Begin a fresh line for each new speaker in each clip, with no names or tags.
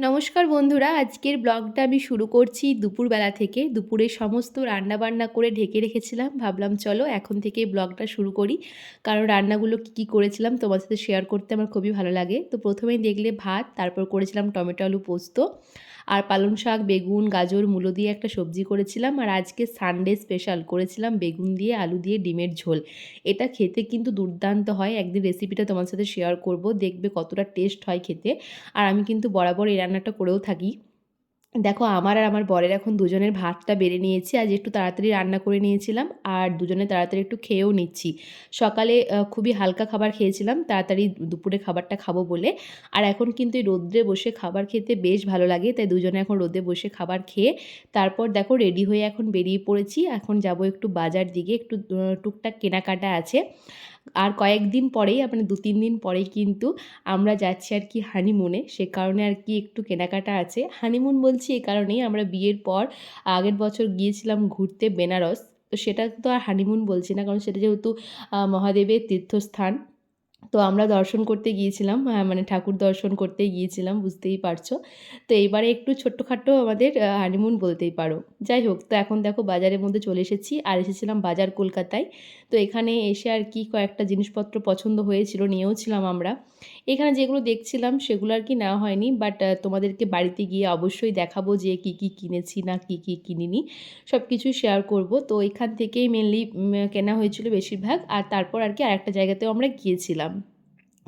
নমস্কার বন্ধুরা, আজকের ব্লগটা আমি শুরু করছি দুপুরবেলা থেকে। দুপুরে সমস্ত রান্নাবান্না করে ঢেকে রেখেছিলাম। ভাবলাম, চলো এখন থেকে ব্লগটা শুরু করি। কারণ রান্নাগুলো কী কী করেছিলাম তোমার সাথে শেয়ার করতে আমার খুবই ভালো লাগে। তো প্রথমেই দেখলে ভাত, তারপর করেছিলাম টমেটো আলু পোস্ত। আর পালং শাক, বেগুন, গাজর, মূলো দিয়ে একটা সবজি করেছিলাম। আর আজকে সানডে স্পেশাল করেছিলাম বেগুন দিয়ে, আলু দিয়ে ডিমের ঝোল। এটা খেতে কিন্তু দুর্দান্ত হয়। একদিন রেসিপিটা তোমার সাথে শেয়ার করব। দেখবে কতটা টেস্ট হয় খেতে। আর আমি কিন্তু বরাবর এই রান্নাটা করেও থাকি। দেখো, আমার আর আমার বরের এখন দুজনের ভাতটা বেড়ে নিয়েছি, আজ একটু তাড়াতাড়ি রান্না করে নিয়েছিলাম, আর দুজনে তাড়াতাড়ি একটু খেয়েও নিচ্ছি। সকালে খুবই হালকা খাবার খেয়েছিলাম, তাড়াতাড়ি দুপুরে খাবারটা খাব বলে। আর এখন কিন্তু এই রোদ্রে বসে খাবার খেতে বেশ ভালো লাগে, তাই দুজনে এখন রোদে বসে খাবার খেয়ে, তারপর দেখো, রেডি হয়ে এখন বেরিয়ে পড়েছি। এখন যাব একটু বাজার দিকে, একটু টুকটাক কেনাকাটা আছে। আর কয়েকদিন পরেই আপনার দু তিন দিন পরেই কিন্তু আমরা যাচ্ছি আর কি হানিমুনে সে কারণে আর কি একটু কেনাকাটা আছে। হানিমুন বলছি এই কারণেই আমরা বিয়ের পর আগের বছর গিয়েছিলাম ঘুরতে বেনারস। তো সেটা তো আর হানিমুন বলছি না, কারণ সেটা যেহেতু মহাদেবের তীর্থস্থান। তো আমরা দর্শন করতে গিয়েছিলাম মানে ঠাকুর দর্শন করতে গিয়েছিলাম, বুঝতেই পারছ। তো এইবারে একটু ছোট্টখাটো আমাদের হানিমুন বলতেই পারো। যাই হোক, তো এখন দেখো বাজারের মধ্যে চলে এসেছি আর এসেছিলাম বাজার কলকাতায়। তো এখানে এসে আর কি কয়েকটা জিনিসপত্র পছন্দ হয়েছিল, নিয়েও ছিলাম আমরা। এখানে যেগুলো দেখছিলাম সেগুলো আর কি নেওয়া হয়নি বাট তোমাদেরকে বাড়িতে গিয়ে অবশ্যই দেখাবো যে কি কি কিনেছি না কি কি কিনিনি সব কিছুই শেয়ার করব। তো এখান থেকেই মেনলি কেনা হয়েছিল বেশিরভাগ, আর তারপর আর কি আর একটা জায়গাতেও আমরা গিয়েছিলাম।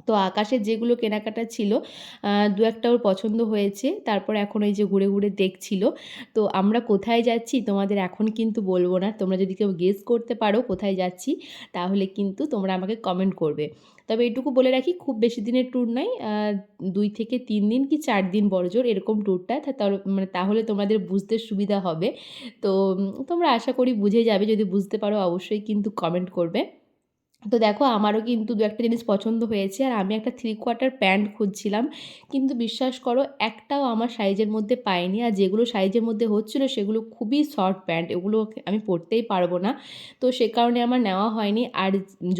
তো আকাশের যেগুলো কেনাকাটা ছিল দু একটা ওর পছন্দ হয়েছে। তারপর এখন ওই যে ঘুরে ঘুরে দেখছিল। তো আমরা কোথায় যাচ্ছি তোমাদের এখন কিন্তু বলব না। তোমরা যদি কেউ গেস করতে পারো কোথায় যাচ্ছি, তাহলে কিন্তু তোমরা আমাকে কমেন্ট করবে। তবে এটুকু বলে রাখি, খুব বেশি দিনের ট্যুর নয় দুই থেকে তিন দিন কি চার দিন বড়জোর এরকম ট্যুরটা মানে তাহলে তোমাদের বুঝতে সুবিধা হবে। তো তোমরা আশা করি বুঝে যাবে। যদি বুঝতে পারো অবশ্যই কিন্তু কমেন্ট করবে। তো দেখো আমারও কিন্তু দু একটা জিনিস পছন্দ হয়েছে। আর আমি একটা থ্রি কোয়ার্টার প্যান্ট খুঁজছিলাম। কিন্তু বিশ্বাস করো, একটাও আমার সাইজের মধ্যে পাইনি। আর যেগুলো সাইজের মধ্যে হচ্ছিল, সেগুলো খুবই শর্ট প্যান্ট এগুলো আমি পরতেই পারব না। তো সে কারণে আমার নেওয়া হয়নি। আর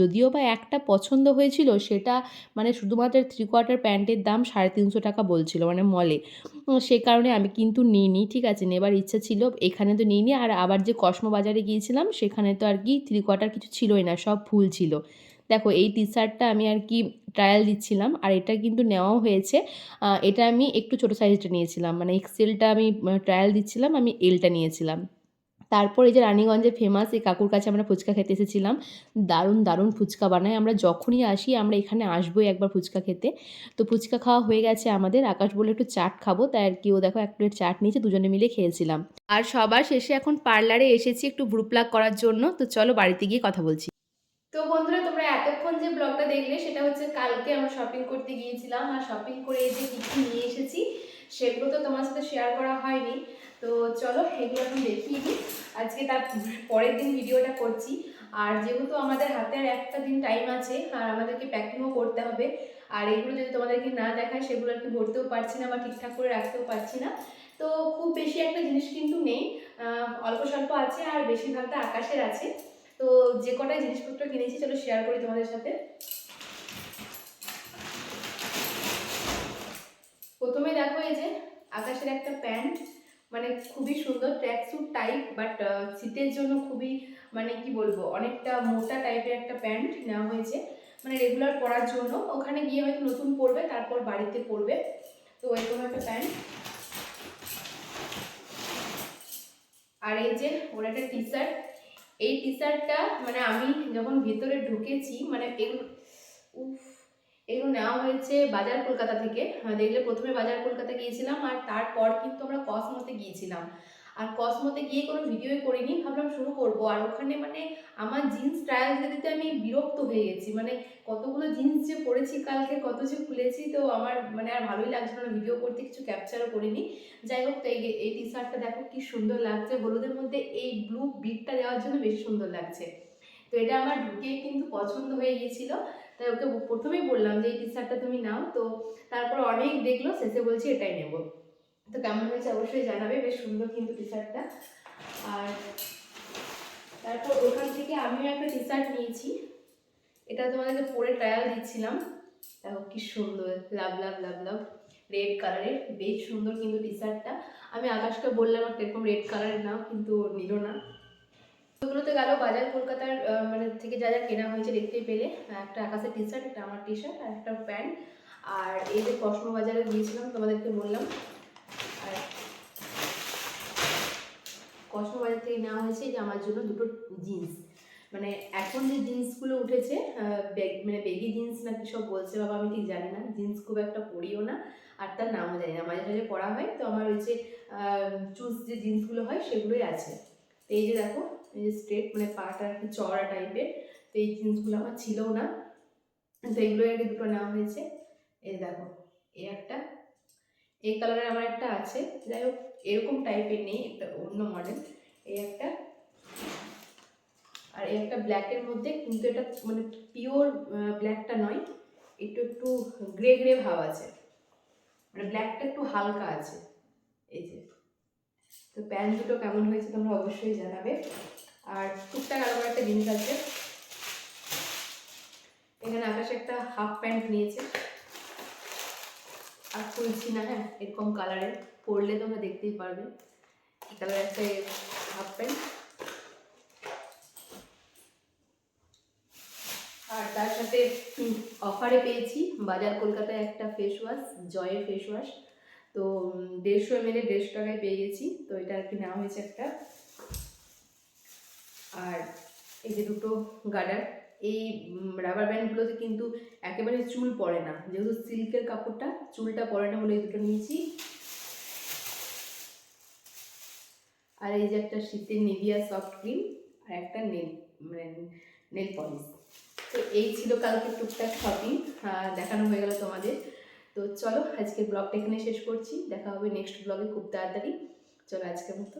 যদিও বা একটা পছন্দ হয়েছিল, সেটা মানে শুধুমাত্র থ্রি কোয়ার্টার প্যান্টের দাম সাড়ে তিনশো টাকা বলছিল মানে মলে সে কারণে আমি কিন্তু নিইনি, ঠিক আছে? নেবার ইচ্ছা ছিল, এখানে তো নিইনি। আর আবার যে কসমো বাজারে গিয়েছিলাম, সেখানে তো আর কি থ্রি কোয়ার্টার কিছু ছিলই না, সব ফুল ছিল। ছিল দেখো, এই টি শার্টটা আমি আর কি ট্রায়াল দিচ্ছিলাম, আর এটা কিন্তু নেওয়াও হয়েছে। এটা আমি একটু ছোটো সাইজটা নিয়েছিলাম মানে এক্সেলটা আমি ট্রায়াল দিচ্ছিলাম, আমি এলটা নিয়েছিলাম। তারপর এই যে রানীগঞ্জে ফেমাস এই কাকুর কাছে আমরা ফুচকা খেতে এসেছিলাম, দারুণ দারুণ ফুচকা বানায়। আমরা যখনই আসি, আমরা এখানে আসবোই একবার ফুচকা খেতে। তো ফুচকা খাওয়া হয়ে গেছে আমাদের। আকাশ বলে একটু চাট খাব। তাই আর কি, ও দেখো, এক প্লেট চাট নিয়েছে, দুজনে মিলে খেয়েছিলাম। আর সবার শেষে এখন পার্লারে এসেছি একটু গ্রুপ প্লাগ করার জন্য। তো চলো বাড়িতে গিয়ে কথা বলছি। তো বন্ধুরা, তোমরা এতক্ষণ যে ব্লগটা দেখলে, সেটা হচ্ছে কালকে আমরা শপিং করতে গিয়েছিলাম। আর শপিং করে যে কী কী নিয়ে এসেছি, সেগুলো তো তোমার সাথে শেয়ার করা হয়নি। তো চলো, এগুলো এখন দেখিয়ে দিই। আজকে তার পরের দিন ভিডিওটা করছি। আর যেহেতু আমাদের হাতে আর একটা দিন টাইম আছে, আর আমাদেরকে প্যাকিংও করতে হবে, আর এগুলো যদি তোমাদেরকে না দেখায়, সেগুলো আর কি ভরতেও পারছি না বা ঠিকঠাক করে রাখতেও পারছি না। তো খুব বেশি একটা জিনিস কিন্তু নেই। অল্প স্বল্প আছে আর বেশিরভাগটা আকাশের আছে। তো যে কটাই জিনিসপত্র কিনেছি, চলো শেয়ার করি তোমাদের সাথে। প্রথমে দেখো এই যে আকাশের একটা প্যান্ট। মানে খুবই সুন্দর ট্র্যাক স্যুট টাইপ বাট শীতের জন্য খুবই মানে কি বলব, অনেকটা মোটা টাইপের একটা প্যান্ট নেওয়া হয়েছে। মানে রেগুলার পরার জন্য। ওখানে গিয়ে হয়তো নতুন পরবে, তারপর বাড়িতে পরবে। তো এরকম একটা প্যান্ট। আর এই যে, ওর একটা টি শার্ট এই টি শার্টটা মানে আমি যখন ভেতরে ঢুকেছি মানে এগুলো, উফ এগুলো নেওয়া হয়েছে বাজার কলকাতা থেকে। দেখলে প্রথমে বাজার কলকাতা গিয়েছিলাম আর তারপর কিন্তু আমরা কসমোতে গিয়েছিলাম। আর কসমোতে গিয়ে কোনো ভিডিওই করিনি, ভাবলাম শুরু করব। আর ওখানে মানে আমার জিন্স ট্রায়াল দিতে দিতে আমি বিরক্ত হয়ে গেছি। মানে কতগুলো জিন্স যে পরেছি কালকে, কত যে খুলেছি, তো আমার মানে আর ভালোই লাগছে না। ভিডিও করতে কিছু ক্যাপচারও করিনি। যাই হোক এই এই টি শার্টটা দেখো কি সুন্দর লাগছে। হলুদের মধ্যে এই ব্লু বিটটা দেওয়ার জন্য বেশি সুন্দর লাগছে। তো এটা আমার ঢুকে কিন্তু পছন্দ হয়ে গিয়েছিল। তাই ওকে প্রথমেই বললাম যে, এই টি শার্টটা তুমি নাও। তো তারপর অনেক দেখল, শেষে বলছি, এটাই নেব। তো কেমন হয়েছে অবশ্যই জানাবে, বেশ সুন্দর কিন্তু টি শার্টটা আর তারপর ওখান থেকে আমিও একটা টি শার্ট নিয়েছি। এটা তোমাদেরকে পরে ট্রায়াল দিচ্ছিলাম, দেখো কি সুন্দর লাভ লাভ লাভ লাভ রেড কালারের বেশ সুন্দর কিন্তু টি শার্টটা আমি আকাশকে বললাম, একটা এরকম রেড কালারের নাও। কিন্তু নিল না। ওগুলো তো গেল বাজার কলকাতার মানে থেকে যা যা কেনা হয়েছে দেখতেই পেলে। একটা আকাশের টি শার্ট একটা আমার টি শার্ট আর একটা প্যান্ট। আর এই যে কসমো বাজারে গিয়েছিলাম, তোমাদেরকে বললাম। আর কসমো বাজার থেকে নেওয়া হয়েছে যে আমার জন্য দুটো জিন্স। মানে এখন যে জিন্সগুলো উঠেছে মানে বেগি জিন্স না কি সব বলছে বাবা, আমি ঠিক জানি না। জিন্স খুব একটা পরিও না, আর তার নামও জানি না। মাঝে মাঝে পরা হয়, তো আমার ওই যে চুজ যে জিন্সগুলো হয়, সেগুলোই আছে। তো এই যে দেখো এই যে স্ট্রেট মানে পাটা একটু চড়া টাইপের তো এই জিন্সগুলো আমার ছিলও না। তো এইগুলো আগে দুটো নেওয়া হয়েছে। এই দেখো, এই একটা। এই কালারের আমার একটা আছে। যাই হোক, এরকম টাইপের নেই, একটা অন্য মডেল এই একটা। আর এই একটা ব্ল্যাকের মধ্যে কিন্তু এটা মানে পিওর ব্ল্যাকটা নয়, একটু একটু গ্রে গ্রে ভাব আছে। মানে ব্ল্যাকটা একটু হালকা আছে। এই যে। তো প্যান্ট দুটো কেমন হয়েছে তোমরা অবশ্যই জানাবে। আর টুকটাক আরও একটা জিনিস আছে। এখানে আকাশ একটা হাফ প্যান্ট নিয়েছে। আর খুলছি না হ্যাঁ এরকম কালারের পরলে তোমরা দেখতেই পারবে। এই কালারের একটা হাফ প্যান্ট। আর তার সাথে অফারে পেয়েছি। বাজার কলকাতায় একটা ফেস ওয়াশ জয়ের ফেস ওয়াশ তো দেড়শো এম এল দেড়শো টাকায় পেয়ে গেছি। তো এটা আর কি নেওয়া হয়েছে একটা। আর এই যে দুটো গার্ডার এই রাবার ব্যান্ডগুলোতে কিন্তু একেবারে চুল পড়ে না। যেহেতু সিল্কের কাপড়টা, চুলটা পড়ে না বলে এই দুটো নিয়েছি। আর এই যে একটা শীতের নিভিয়া সফট ক্রিম আর একটা নেল মানে নেল পলিশ তো এই ছিল কালকে টুকটাক শপিং দেখানো হয়ে গেল তোমাদের। তো চলো আজকে ব্লগটা এখানে শেষ করছি। দেখা হবে নেক্সট ব্লগে খুব তাড়াতাড়ি। চলো আজকের মতো